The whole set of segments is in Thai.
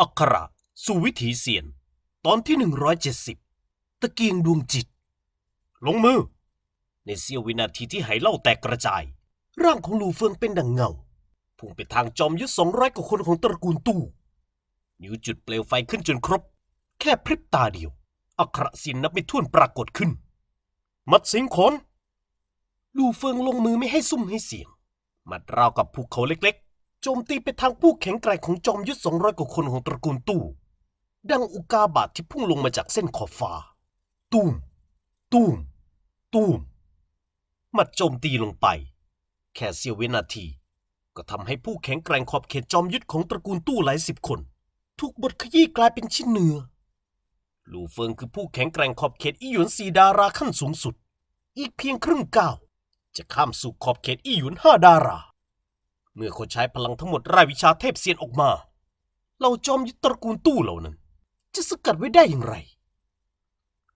อักขระสู่วิถีเสียน ตอนที่ 170 ตะเกียงดวงจิต ลงมือ ในเสี้ยววินาทีที่ไหเล่าแตกกระจาย ร่างของลูเฟิงเป็นดังเงา พุ่งไปทางจอมยุทธสองร้อยกว่าคนของตระกูลตู้ นิ้วจุดเปลวไฟขึ้นจนครบ แค่พริบตาเดียว อักขระสินนับไม่ถ้วนปรากฏขึ้น มัดสิงขนลูเฟิงลงมือไม่ให้ซุ่มให้เสียง มัดราวกับภูเขาเล็ก จมตีไปทางผู้แข็งแกร่งของจอมยุทธสองร้อยกว่าคนของตระกูลตู้ ดังอุกาบาตที่พุ่งลงมาจากเส้นขอบฟ้าตูมตูมตูมมัดโจมตีลงไป แค่เสี้ยววินาที ก็ทำให้ผู้แข็งแกร่งขอบเขตจอมยุทธของตระกูลตู้หลายสิบคน ถูกบดขยี้กลายเป็นชิ้นเนื้อ ลูเฟิงคือผู้แข็งแกร่งขอบเขตอีหยวนสีดาราขั้นสูงสุด อีกเพียงครึ่งก้าวจะข้ามสู่ขอบเขตอีหยวนห้าดารา เมื่อเขาใช้พลังทั้งหมดร่ายวิชาเทพเซียนออกมาเหล่าจอมยุทธตระกูลตู้เหล่านั้น จะสกัดไว้ได้อย่างไร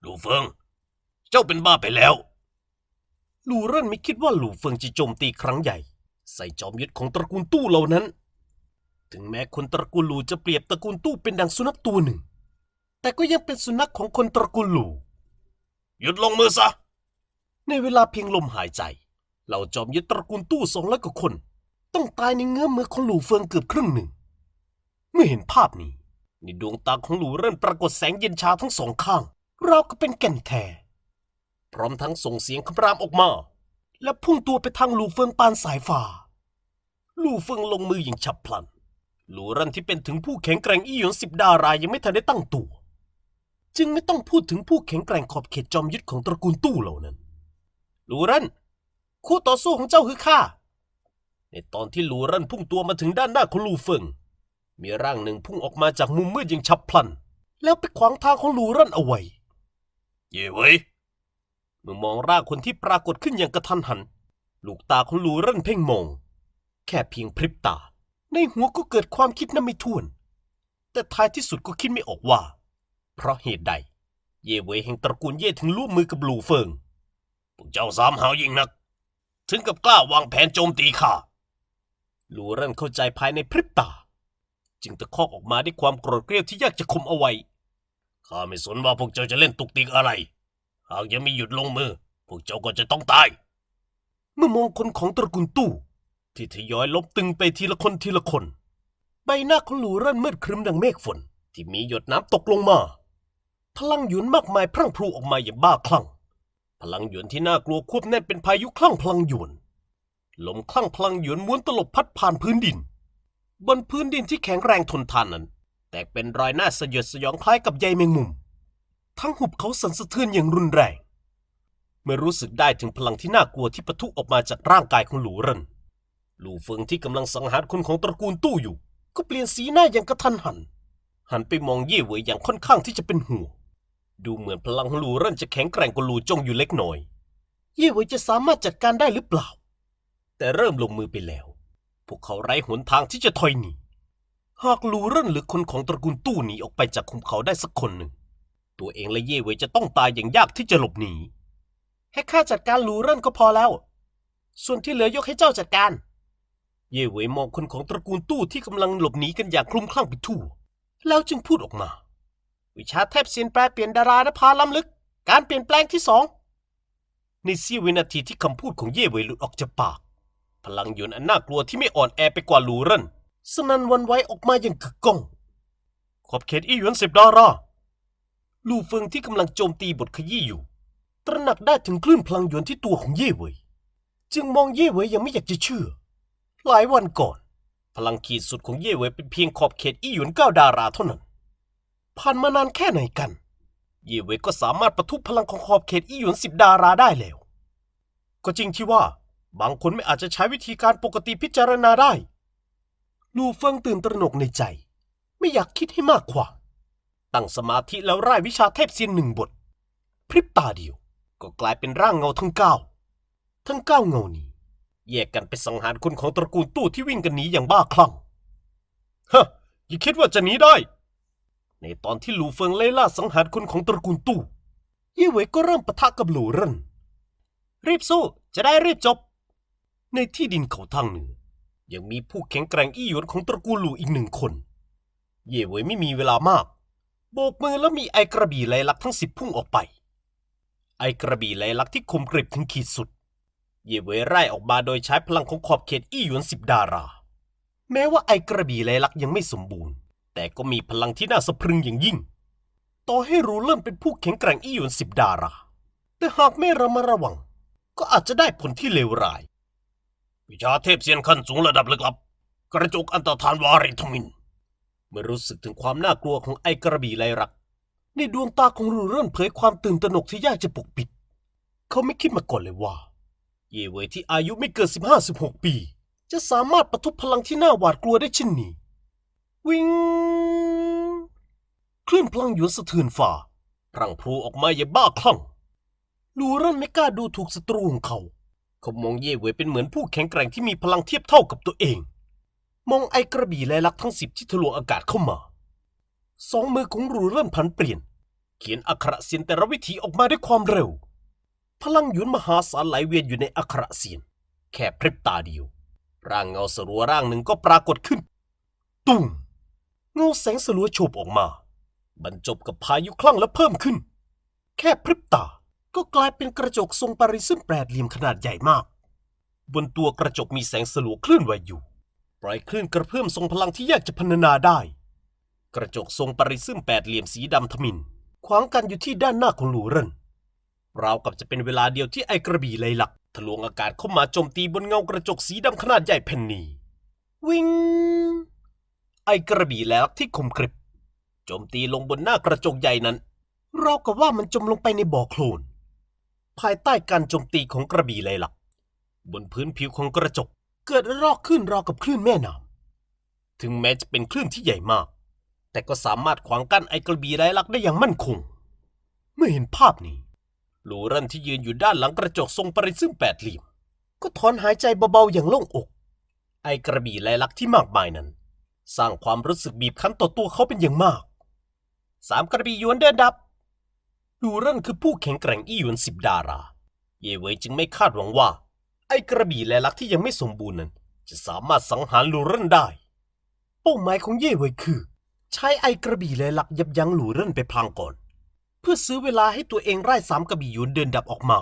ลูเฟิง เจ้าเป็นบ้าไปแล้ว ลูเริ่นไม่คิดว่าหลู่เฟิงจะโจมตีครั้งใหญ่ ใส่จอมยุทธของตระกูลตู้เหล่านั้น ถึงแม้คนตระกูลหลู่จะเปรียบตระกูลตู้เป็นดังสุนัขตัวหนึ่ง แต่ก็ยังเป็นสุนัขของคนตระกูลหลู่หยุดลงมือซะ ในเวลาเพียงลมหายใจ เหล่าจอมยึดตระกูลตู้สองร้อยกว่าคน ต้องตายในเงื้อมมือของหลูเฟิงเกือบครึ่งหนึ่ง เมื่อเห็นภาพนี้ ในดวงตาของหลูเริ่มปรากฏแสงเย็นชาทั้งสองข้าง เรากับเป็นแก่นแท้พร้อมทั้งส่งเสียงคำรามออกมา และพุ่งตัวไปทางหลูเฟิงปานสายฟ้าหลูเฟิงลงมืออย่างฉับพลัน หลูเรันที่เป็นถึงผู้แข็งแกร่งอี้หยวนสิบดารายยังไม่ทันได้ตั้งตัว จึงไม่ต้องพูดถึงผู้แข็งแกร่งขอบเขตจอมยุทธของตระกูลตู้เหล่านั้น หลูเรันคู่ต่อสู้ของเจ้าคือข้า ในตอนที่หลูรั่นพุ่งตัวมาถึงด้านหน้าของหลูเฟิง มีร่างหนึ่งพุ่งออกมาจากมุมมืดอย่างฉับพลัน แล้วไปขวางทางของหลูรั่นเอาไว้ เย่เว้ยเมื่อมองร่างคนที่ปรากฏขึ้นอย่างกระทันหัน ลูกตาของหลูรั่นเพ่งมอง แค่เพียงพริบตา ในหัวก็เกิดความคิดนั้นไม่ถ้วน แต่ท้ายที่สุดก็คิดไม่ออกว่า เพราะเหตุใด เย่เวยแห่งตระกูลเย่ถึงร่วมมือกับหลูเฟิงพวกเจ้าสามหาวยิ่งนัก ถึงกับกล้าวางแผนโจมตีข้า ลูเรันเข้าใจภายในพริบตา จึงตะคอกออกมาด้วยความโกรธเกรี้ยวที่ยากจะข่มเอาไว้ข้าไม่สนว่าพวกเจ้าจะเล่นตุกติกอะไร หากยังไม่หยุดลงมือ พวกเจ้าก็จะต้องตาย เมื่อมองคนของตระกูลตู้ ที่ทยอยลบตึงไปทีละคนทีละคน ใบหน้าของหลูเรั่นมืดครึ้มดังเมฆฝน ที่มีหยดน้ำตกลงมา พลังหยวนมากมายพรั่งพรูออกมาอย่างบ้าคลั่ง พลังหยวนที่น่ากลัวควบแน่นเป็นพายุคลั่งพลังหยวน ลมคลั่งพลังหยวนม้วนตลบพัดผ่านพื้นดิน บนพื้นดินที่แข็งแรงทนทานนั้น แตกเป็นรอยหน้าสยดสยองคล้ายกับใยแมงมุม ทั้งหุบเขาสั่นสะเทือนอย่างรุนแรง เมื่อรู้สึกได้ถึงพลังที่น่ากลัวที่ปะทุออกมาจากร่างกายของหลูเรินหลูเฟิงที่กำลังสังหารคนของตระกูลตู้อยู่ ก็เปลี่ยนสีหน้าอย่างกระทันหัน หันไปมองเย่เหวยอย่างค่อนข้างที่จะเป็นห่วงดูเหมือนพลังของหลูเรินจะแข็งแกร่งกว่าหลูจงอยู่เล็กน้อย เย่เหวยจะสามารถจัดการได้หรือเปล่า แต่เริ่มลงมือไปแล้ว พวกเขาไร้หนทางที่จะถอยหนี หากลูเรินหรือคนของตระกูลตู้หนีออกไปจากคุมเขาได้สักคนหนึ่ง ตัวเองและเย่เวยจะต้องตายอย่างยากที่จะหลบหนี ให้ข้าจัดการลูเรินก็พอแล้ว ส่วนที่เหลือยกให้เจ้าจัดการ เย่เวยมองคนของตระกูลตู้ที่กำลังหลบหนีกันอย่างคลุ้มคลั่งไปทั่ว แล้วจึงพูดออกมา วิชาเทพเซียนแปลเปลี่ยนดารานภาล้ำลึก การเปลี่ยนแปลงที่สองในเสี้ยววินาทีที่คำพูดของเย่เวยหลุดออกจากปาก พลังหยวนอันน่ากลัวที่ไม่อ่อนแอไปกว่าหลูเรนสนันวันไหวออกมาอย่างกึกก้อง ขอบเขตอีหยวนสิบดาราลูเฟิงที่กำลังโจมตีบทขยี้อยู่ ตระหนักได้ถึงคลื่นพลังหยวนที่ตัวของเย่เวยจึงมองเย่เวยยังไม่อยากจะเชื่อ หลายวันก่อน พลังขีดสุดของเย่เวยเป็นเพียงขอบเขตอีหยวนเก้าดาราเท่านั้น ผ่านมานานแค่ไหนกัน เย่เวยก็สามารถประทุพลังของขอบเขตอีหยวนสิบดาราได้แล้ว ก็จริงที่ว่า บางคนไม่อาจจะใช้วิธีการปกติพิจารณาได้ ลูเฟิงตื่นตระหนกในใจ ไม่อยากคิดให้มากควาตั้งสมาธิแล้วไร่วิชาเทพเซียนหนึ่งบท พริบตาเดียว ก็กลายเป็นร่างเงาทั้งเก้า ทั้งเก้าเงานี้ แยกกันไปสังหารคนของตระกูลตู้ที่วิ่งกันหนีอย่างบ้าคลั่งฮะอย่าคิดว่าจะหนีได้ ในตอนที่หลูเฟิงไล่ล่าสังหารคนของตระกูลตู้เย่เหวยก็เริ่มปะทะกับหลูเรินรีบสู้จะได้รีบจบ ในที่ดินเขาทางเหนือ ยังมีผู้แข็งแกร่งอี้หยวนของตระกูลหลูอีกหนึ่งคน เย่เวยไม่มีเวลามาก โบกมือแล้วมีไอกระบี่ไลลักทั้งสิบพุ่งออกไป ไอกระบี่ไลลักที่คมกริบถึงขีดสุด เย่เวยไล่ออกมาโดยใช้พลังของขอบเขตอี้หยวนสิบดารา แม้ว่าไอกระบี่ไลลักยังไม่สมบูรณ์ แต่ก็มีพลังที่น่าสะพรึงอย่างยิ่ง ต่อให้รู้เริ่มเป็นผู้แข็งแกร่งอี้หยวนสิบดารา แต่หากไม่ระมัดระวัง ก็อาจจะได้ผลที่เลวร้าย วิชาเทพเซียนขั้นสูงระดับลึกลับ กระจกอันตรธานวาริทมิน เมื่อรู้สึกถึงความน่ากลัวของไอกระบี่ไลรัก ในดวงตาของรูเริ่มเผยความตื่นตระหนกที่ยากจะปกปิด เขาไม่คิดมาก่อนเลยว่า เยเวยที่อายุไม่เกิน 15-16 ปี จะสามารถประทุพลังที่น่าหวาดกลัวได้เช่นนี้ วิงคลื่นพลังหยวนสะเทือนฝ่าพรังพรูออกมาอย่างบ้าคลั่งลูเริ่มไม่กล้าดูถูกศัตรูของเขา เขามองเย่เหวยเป็นเหมือนผู้แข็งแกร่งที่มีพลังเทียบเท่ากับตัวเอง มองไอกระบี่และลักทั้งสิบที่ทะลวงอากาศเข้ามา สองมือของรูเริ่มผันเปลี่ยน เขียนอักขระเสียนแต่ละวิธีออกมาด้วยความเร็ว พลังหยุนมหาศาลไหลเวียนอยู่ในอักขระเสียน แค่พริบตาเดียว ร่างเงาสลัวร่างหนึ่งก็ปรากฏขึ้น ตุ้มเงาแสงสลัวโฉบออกมา บรรจบกับพายุคลั่งและเพิ่มขึ้น แค่พริบตา ก็กลายเป็นกระจกทรงปาริซึมแปดเหลี่ยมขนาดใหญ่มาก บนตัวกระจกมีแสงสลัวเคลื่อนไหวอยู่ปล่อยคลื่นกระเพื่อมทรงพลังที่ยากจะพรรณนาได้ กระจกทรงปริซึมแปดเหลี่ยมสีดำทมินขวางกันอยู่ที่ด้านหน้าของหลูเรนราวกับจะเป็นเวลาเดียวที่ไอกระบี่ไหลหลักทะลวงอากาศเข้ามาโจมตีบนเงากระจกสีดำขนาดใหญ่แผ่นนี้ วิงไอกระบี่ไหลหลักที่คมกริบโจมตีลงบนหน้ากระจกใหญ่นั้นราวกับว่ามันจมลงไปในบ่อโคลน ภายใต้การโจมตีของกระบี่ไหลหลัก บนพื้นผิวของกระจกเกิดรอกขึ้นราวกับคลื่นแม่น้ำถึงแม้จะเป็นคลื่นที่ใหญ่มาก แต่ก็สามารถขวางกั้นไอกระบี่ไร้ลักได้อย่างมั่นคง เมื่อเห็นภาพนี้ลูรันที่ยืนอยู่ด้านหลังกระจกทรงปริซึมแปดเหลี่ยมก็ถอนหายใจเบาๆอย่างโล่งอก ไอกระบี่ไร้ลักษณ์ที่มากมายนั้น สร้างความรู้สึกบีบคั้นต่อตัวเขาเป็นอย่างมาก สามกระบี่ยวนเดินดับ หลูรันคือผู้แข็งแกร่งอี้หยวนสิบดารา เย่เวยจึงไม่คาดหวังว่า ไอ้กระบี่แลลักที่ยังไม่สมบูรณ์นั้น จะสามารถสังหารหลูเรนได้ เป้าหมายของเย่เวยคือ ใช้ไอ้กระบี่แลลักยับยั้งหลูเรนไปพลางก่อน เพื่อซื้อเวลาให้ตัวเองไล่สามกระบี่หยวนเดินดับออกมา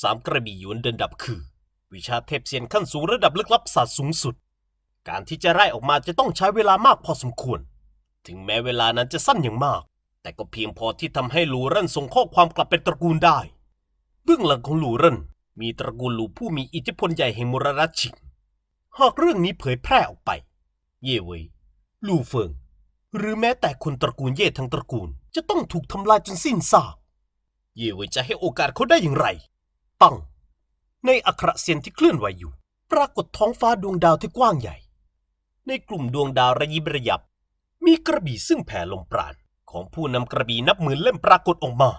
สามกระบี่หยวนเดินดับคือ วิชาเทพเซียนขั้นสูงระดับลึกลับศาสตร์สูงสุด การที่จะไล่ออกมาจะต้องใช้เวลามากพอสมควร ถึงแม้เวลานั้นจะสั้นอย่างมาก แต่ก็เพียงพอที่ทำให้หลูเรนส่งข้อความกลับเป็นตระกูลได้ เบื้องหลังของหลูเรนมีตระกูลหลูผู้มีอิทธิพลใหญ่แห่งมรดกชิง หากเรื่องนี้เผยแพร่ออกไป เย่เวยลูเฟิง หรือแม้แต่คนตระกูลเย่ทั้งตระกูล จะต้องถูกทำลายจนสิ้นซาก เย่เวยจะให้โอกาสเขาได้อย่างไรปังในอัคระเซียนที่เคลื่อนไหวอยู่ ปรากฏท้องฟ้าดวงดาวที่กว้างใหญ่ ในกลุ่มดวงดาวระยิบระยับ มีกระบี่ซึ่งแผ่ลมปราณ ของผู้นำกระบี่นับหมื่นเล่มปรากฏออกมา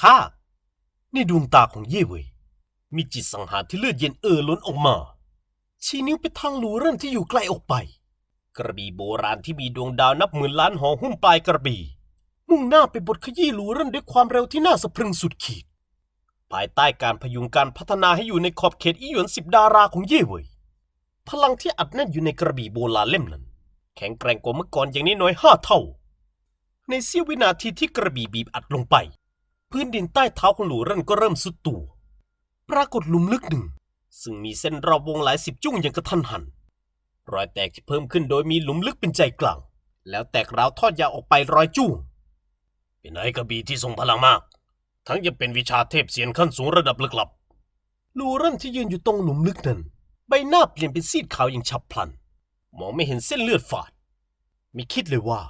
ข้า ในดวงตาของเย่เวยมีจิตสังหารที่เลือดเย็นเอ่อล้นออกมา ชี้นิ้วไปทางหลูเรื่นที่อยู่ไกลออกไป กระบี่โบราณที่มีดวงดาวนับหมื่นล้านห่อหุ้มปลายกระบี่ มุ่งหน้าไปบดขยี้หลูเรื่นด้วยความเร็วที่น่าสะพรึงสุดขีด ภายใต้การพยุงการพัฒนาให้อยู่ในขอบเขตอีหยวนสิบดาราของเย่เวยพลังที่อัดแน่นอยู่ในกระบี่โบราณเล่มนั้น แข็งแกร่งกว่าเมื่อก่อนอย่างน้อยห้าเท่า ในเสี้ยววินาทีที่กระบี่บีบอัดลงไป พื้นดินใต้เท้าของหลูร่นก็เริ่มสุดตัว ปรากฏหลุมลึกหนึ่ง ซึ่งมีเส้นรอบวงหลายสิบจุ้งอย่างกระทันหัน รอยแตกที่เพิ่มขึ้นโดยมีหลุมลึกเป็นใจกลาง แล้วแตกราวทอดยาวออกไปรอยจุ้งเป็นไอ้กระบี่ที่ทรงพลังมาก ทั้งยังเป็นวิชาเทพเสียนขั้นสูงระดับลึกลับหลูเร่นที่ยืนอยู่ตรงหลุมลึกนั้น ใบหน้าเปลี่ยนเป็นซีดขาวอย่างฉับพลัน มองไม่เห็นเส้นเลือดฝาด ไม่คิดเลยว่า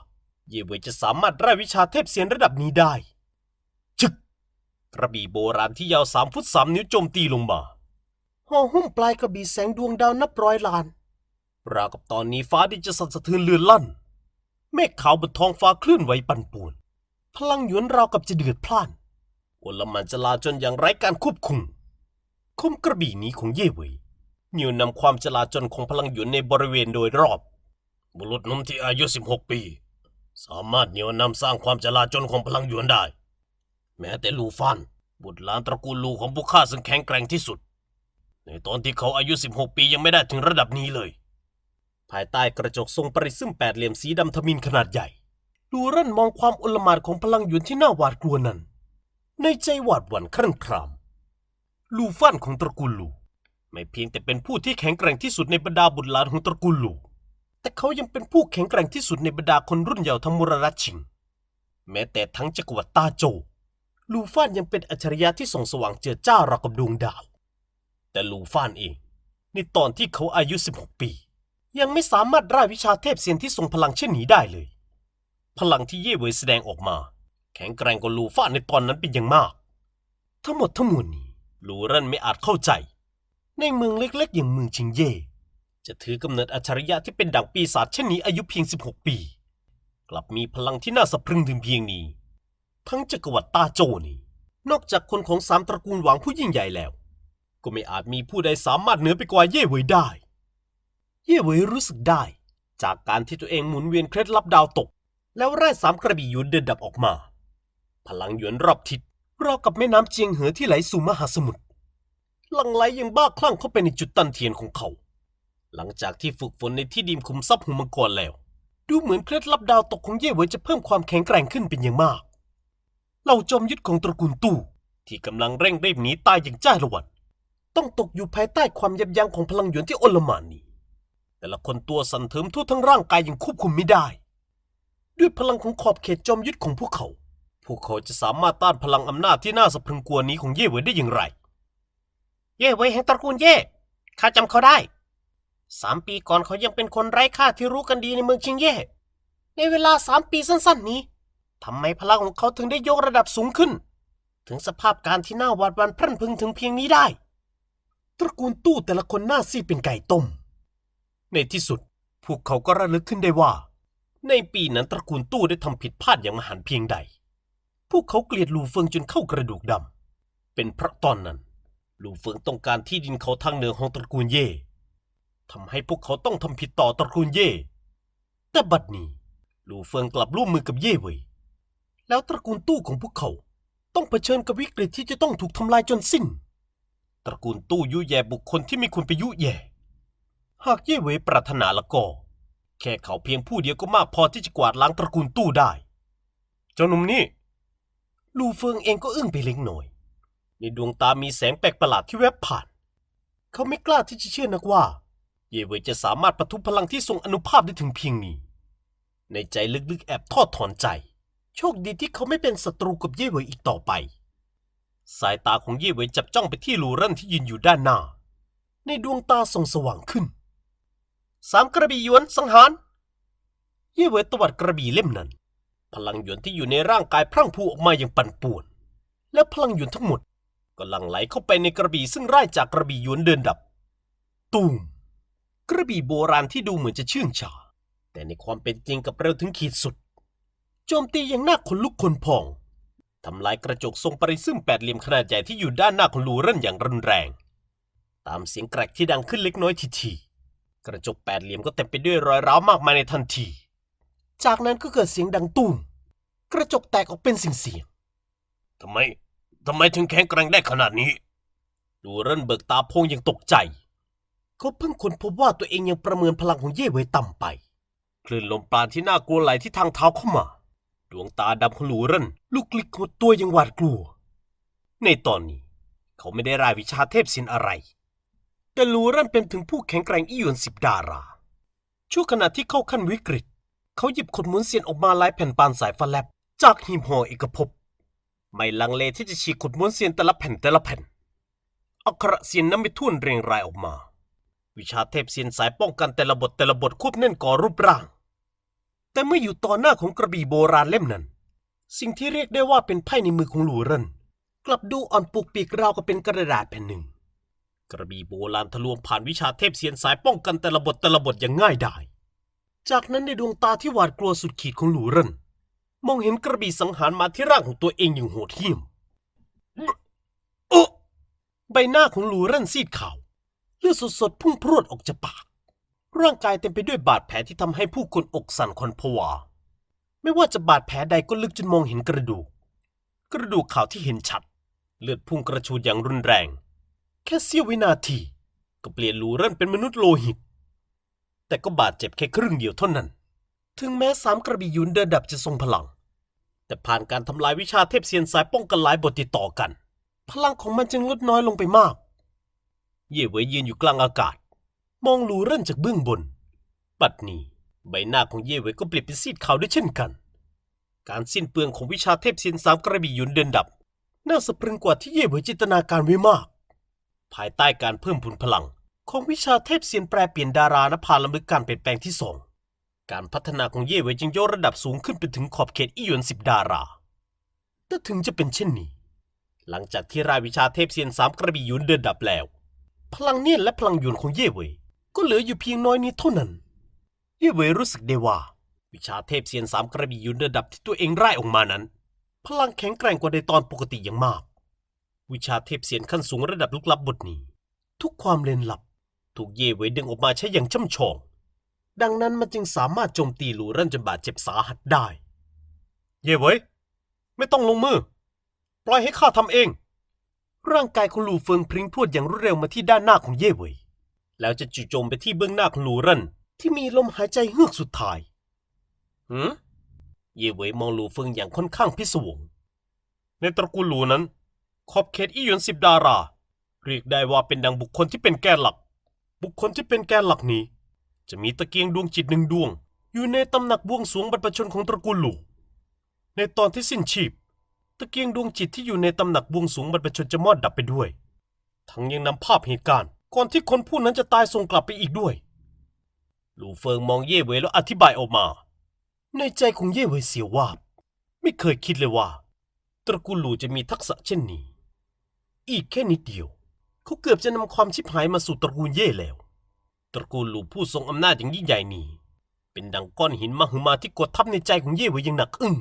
เย่เวยจะสามารถไร้วิชาเทพเสียนระดับนี้ได้ ชึก กระบี่โบราณที่ยาวสามฟุตสามนิ้วโจมตีลงมาห่อหุ้มปลายกระบี่แสงดวงดาวนับร้อยล้าน ราวกับตอนนี้ฟ้าดินจะสั่นสะเทือนเลือนลั่น เมฆขาวบนท้องฟ้าเคลื่อนไหวปั่นป่วน พลังหยวนราวกับจะเดือดพล่านโอลหมันจะลาจนอย่างไร้การควบคุม คมกระบี่นี้ของเย่เวยเหนี่ยวนำความจลาจนของพลังหยวนในบริเวณโดยรอบ บุรุษหนุ่มที่อายุ 16 ปี สามารถเหนี่ยวนำสร้างความจลาจนของพลังหยวนได้ แม้แต่ลูฟันบุตรหลานตระกูลลูของพวกข้าซึ่งแข็งแกร่งที่สุด ในตอนที่เขาอายุ 16 ปียังไม่ได้ถึงระดับนี้เลย ภายใต้กระจกทรงปริซึมแปดเหลี่ยมสีดำทมินขนาดใหญ่ ลูเรนมองความอลหม่านของพลังหยวนที่น่าหวาดกลัวนั้น ในใจหวาดหวั่นครั่นคราม ลูฟันของตระกูลลู ไม่เพียงแต่เป็นผู้ที่แข็งแกร่งที่สุดในบรรดาบุตรหลานของตระกูลลู แต่เขายังเป็นผู้แข็งแกร่งที่สุดในบรรดาคนรุ่นเยาว์ทั้งมุรรัตชิง แม้แต่ทั้งจักรวรรดิตาโจ ลูฟานยังเป็นอัจฉริยะที่ส่องสว่างเจิดจ้าราวกับดวงดาว แต่ลูฟานเอง ในตอนที่เขาอายุ 16 ปี ยังไม่สามารถร่ายวิชาเทพเซียนที่ทรงพลังเช่นนี้ได้เลย พลังที่เย่เวยแสดงออกมา แข็งแกร่งกว่าลูฟานในตอนนั้นเป็นอย่างมาก ทั้งหมดทั้งมวลนี้ลูเรนไม่อาจเข้าใจ ในเมืองเล็กๆ อย่างเมืองชิงเย่ จะถือกำเนิดอัจฉริยะที่เป็นดั่งปีศาจเช่นนี้อายุเพียง 16 ปี กลับมีพลังที่น่าสะพรึงถึงเพียงนี้ ทั้งจักรวรรดิตาโจนี่ นอกจากคนของสามตระกูลหวังผู้ยิ่งใหญ่แล้ว ก็ไม่อาจมีผู้ใดสามารถเหนือไปกว่าเย่เหวยได้ เย่เหวยรู้สึกได้ จากการที่ตัวเองหมุนเวียนเคล็ดลับดาวตก แล้วไร่สามกระบี่หยวนเดินดับออกมา พลังหยวนรอบทิศราวกับแม่น้ำเจียงเหอที่ไหลสู่มหาสมุทรลังไหลยังบ้าคลั่งเข้าไปในจุดตันเทียนของเขา หลังจากที่ฝึกฝนในที่ดิมคุมทรัพย์หุมมังกรแล้ว ดูเหมือนเคล็ดลับดาวตกของเย่เหวยจะเพิ่มความแข็งแกร่งขึ้นเป็นอย่างมากเหล่าจอมยุทธของตระกูลตู้ที่กำลังเร่งรีบหนีตายอย่างจ้าละวัน ต้องตกอยู่ภายใต้ความยับยั้งของพลังหยวนที่อลหมานนี้ แต่ละคนตัวสั่นเทิมทั่วทั้งร่างกายยังควบคุมไม่ได้ ด้วยพลังของขอบเขตจอมยุทธของพวกเขา พวกเขาจะสามารถต้านพลังอำนาจที่น่าสะพรึงกลัวนี้ของเย่เหวยได้อย่างไร เย่เหวยแห่งตระกูลเย่ข้าจำเขาได้ สามปีก่อนเขายังเป็นคนไร้ค่าที่รู้กันดีในเมืองชิงเย่ ในเวลาสามปีสั้นๆนี้ทำไมพลังของเขาถึงได้ยกระดับสูงขึ้น ถึงสภาพการที่น่าหวาดหวั่นพรั่นพึงถึงเพียงนี้ได้ ตระกูลตู้แต่ละคนหน้าซีดเป็นไก่ต้ม ในที่สุดพวกเขาก็ระลึกขึ้นได้ว่า ในปีนั้นตระกูลตู้ได้ทำผิดพลาดอย่างมหันเพียงใด พวกเขาเกลียดลูเฟิงจนเข้ากระดูกดำเป็นเพราะตอนนั้น ลูเฟิงต้องการที่ดินเขาทางเหนือของตระกูลเย่ ทำให้พวกเขาต้องทำผิดต่อตระกูลเย่ แต่บัดนี้ลูเฟิงกลับร่วมมือกับเย่เว่ยแล้วตระกูลตู้ของพวกเขาต้องเผชิญกับวิกฤตที่จะต้องถูกทำลายจนสิ้น ตระกูลตู้ยุแย่บุคคลที่ไม่ควรไปยุแย่ หากเย่เว่ยปรารถนาละก็ แค่เขาเพียงผู้เดียวก็มากพอที่จะกวาดล้างตระกูลตู้ได้ เจ้าหนุ่มนี่ ลูเฟิงเองก็อึ้งไปเล็กน้อย ในดวงตามีแสงแปลกประหลาดที่แวบผ่าน เขาไม่กล้าที่จะเชื่อนักว่า เย่เว่ยจะสามารถประทุพลังที่ทรงอนุภาพได้ถึงเพียงนี้ ในใจลึกๆแอบทอดถอนใจ โชคดีที่เขาไม่เป็นศัตรูกับเย่เวยอีกต่อไป สายตาของเย่เวยจับจ้องไปที่ลูเรนที่ยืนอยู่ด้านหน้า ในดวงตาส่องสว่างขึ้น สามกระบี่หยวนสังหาร เย่เวยตวัดกระบี่เล่มนั้น พลังหยวนที่อยู่ในร่างกายพรั่งพรูออกมาอย่างปั่นป่วน และพลังหยวนทั้งหมดก็หลั่งไหลเข้าไปในกระบี่ซึ่งไร้จากกระบี่หยวนเดินดับ ตูม กระบี่โบราณที่ดูเหมือนจะเชื่องช้าแต่ในความเป็นจริงกับเร็วถึงขีดสุด โจมตีอย่างน่าขนลุกขนพองทำลายกระจกทรงปริซึมแปดเหลี่ยมขนาดใหญ่ที่อยู่ด้านหน้าของลูเรนอย่างรุนแรง ตามเสียงแกรกที่ดังขึ้นเล็กน้อยทีทีๆกระจกแปดเหลี่ยมก็เต็มไปด้วยรอยร้าวมากมายในทันที จากนั้นก็เกิดเสียงดังตุ้มกระจกแตกออกเป็นสิ่งเสียงทำไมทำไมถึงแข็งแกร่งได้ขนาดนี้ ลูเรนเบิกตาโพงอย่างตกใจ เขาเพิ่งค้นพบว่าตัวเองยังประเมินพลังของเย่ไว้ต่ำไป คลื่นลมปราณที่น่ากลัวไหลที่ทางเท้าเข้ามา ดวงตาดำของหลูเรนลุกลิกหดตัวอย่างหวาดกลัว ในตอนนี้ เขาไม่ได้รายวิชาเทพศิลอะไร แต่หลูเรนเป็นถึงผู้แข็งแกร่งอีหยวนสิบดารา ช่วงขณะที่เข้าขั้นวิกฤต เขาหยิบขนหมุนเซียนออกมาหลายแผ่นปานสายฟ้าแลบจากหีบห่อเอกภพไม่ลังเลที่จะฉีกขนม้วนเซียนแต่ละแผ่นแต่ละแผ่นอักขระเซียนน้ำไม่ทุ่นเรียงรายออกมา วิชาเทพเซียนสายป้องกันแต่ละบทแต่ละบทควบแน่นก่อรูปร่าง แต่เมื่ออยู่ต่อหน้าของกระบี่โบราณเล่มนั้น สิ่งที่เรียกได้ว่าเป็นไพ่ในมือของหลูเรนกลับดูอ่อนปุกปีกราวกับเป็นกระดาษแผ่นหนึ่ง กระบี่โบราณทะลวงผ่านวิชาเทพเซียนสายป้องกันแต่ละบทแต่ละบทอย่างง่ายดายจากนั้นในดวงตาที่หวาดกลัวสุดขีดของหลูเรนมองเห็นกระบี่สังหารมาที่ร่างของตัวเองอย่างโหดเหี้ยมโอะใบหน้าของหลูเรนซีดขาว เลือดสดๆพุ่งพรวดออกจากปาก ร่างกายเต็มไปด้วยบาดแผลที่ทำให้ผู้คนอกสั่นขวัญผวา ไม่ว่าจะบาดแผลใดก็ลึกจนมองเห็นกระดูก กระดูกขาวที่เห็นชัด เลือดพุ่งกระชูดอย่างรุนแรง แค่เสี้ยววินาที ก็เปลี่ยนลูเรนเป็นมนุษย์โลหิต แต่ก็บาดเจ็บแค่ครึ่งเดียวเท่านั้น ถึงแม้สามกระบี่ยุนเดินดับจะทรงพลัง แต่ผ่านการทำลายวิชาเทพเซียนสายป้องกันหลายบทติดต่อกัน พลังของมันจึงลดน้อยลงไปมาก เย่เหวยยืนอยู่กลางอากาศ มองลูเร่นจากเบื้องบน ปัดนี้ ใบหน้าของเย่เหวยก็เปลี่ยนเป็นซีดขาวด้วยเช่นกัน การสิ้นเปลืองของวิชาเทพเซียนสามกระบี่ยุนเดินดับ น่าสะพรึงกว่าที่เย่เหวยจินตนาการไว้มาก ภายใต้การเพิ่มพูนพลัง ของวิชาเทพเซียนแปรเปลี่ยนดารานภาลำลึกการเปลี่ยนแปลงที่สองการพัฒนาของเย่เหวยจึงยกระดับสูงขึ้นไปถึงขอบเขตอีหยวนสิบดารา แต่ถึงจะเป็นเช่นนี้ หลังจากที่รายวิชาเทพเซียนสามกระบี่ยุนเดินดับแล้ว พลังเนียนและพลังหยวนของเย่เวยก็เหลืออยู่เพียงน้อยนิดเท่านั้น เย่เวยรู้สึกได้ว่า วิชาเทพเซียนสามกระบี่ยุนเดินดับที่ตัวเองไล่ออกมานั้น พลังแข็งแกร่งกว่าในตอนปกติอย่างมาก วิชาเทพเซียนขั้นสูงระดับลึกลับบทนี้ ทุกความเล่นลับ ถูกเย่เวยดึงออกมาใช้อย่างช่ำชอง ดังนั้นมันจึงสามารถโจมตีหลูรั่นจนบาดเจ็บสาหัสได้ เย่เวยไม่ต้องลงมือ ปล่อยให้ข้าทำเอง ร่างกายของหลูเฟิงพริ้งพรวดอย่างรวดเร็วมาที่ด้านหน้าของเย่เหวยแล้วจะจู่โจมไปที่เบื้องหน้าของหลูเรั่นที่มีลมหายใจเฮือกสุดท้ายหืมเย่เหวยมองหลูเฟิงอย่างค่อนข้างพิศวง ในตระกูลหลูนั้น ขอบเขตอีหยวนสิบดารา เรียกได้ว่าเป็นดังบุคคลที่เป็นแกนหลัก บุคคลที่เป็นแกนหลักนี้ จะมีตะเกียงดวงจิตหนึ่งดวง อยู่ในตำหนักบวงสรวงบรรพชนของตระกูลหลู ในตอนที่สิ้นชีพ ตะเกียงดวงจิตที่อยู่ในตำหนักบวงสรวงบรรพชนจะมอดดับไปด้วย ทั้งยังนำภาพเหตุการณ์ ก่อนที่คนผู้นั้นจะตายส่งกลับไปอีกด้วย หลู่เฟิงมองเย่เวยแล้วอธิบายออกมา ในใจของเย่เวยเสียววาบ ไม่เคยคิดเลยว่า ตระกูลหลู่จะมีทักษะเช่นนี้ อีกแค่นิดเดียว เขาเกือบจะนำความชิบหายมาสู่ตระกูลเย่แล้ว ตระกูลหลู่ผู้ทรงอำนาจอย่างยิ่งใหญ่นี้ เป็นดังก้อนหินมหึมาที่กดทับในใจของเย่ไว้อย่างหนักอึ้ง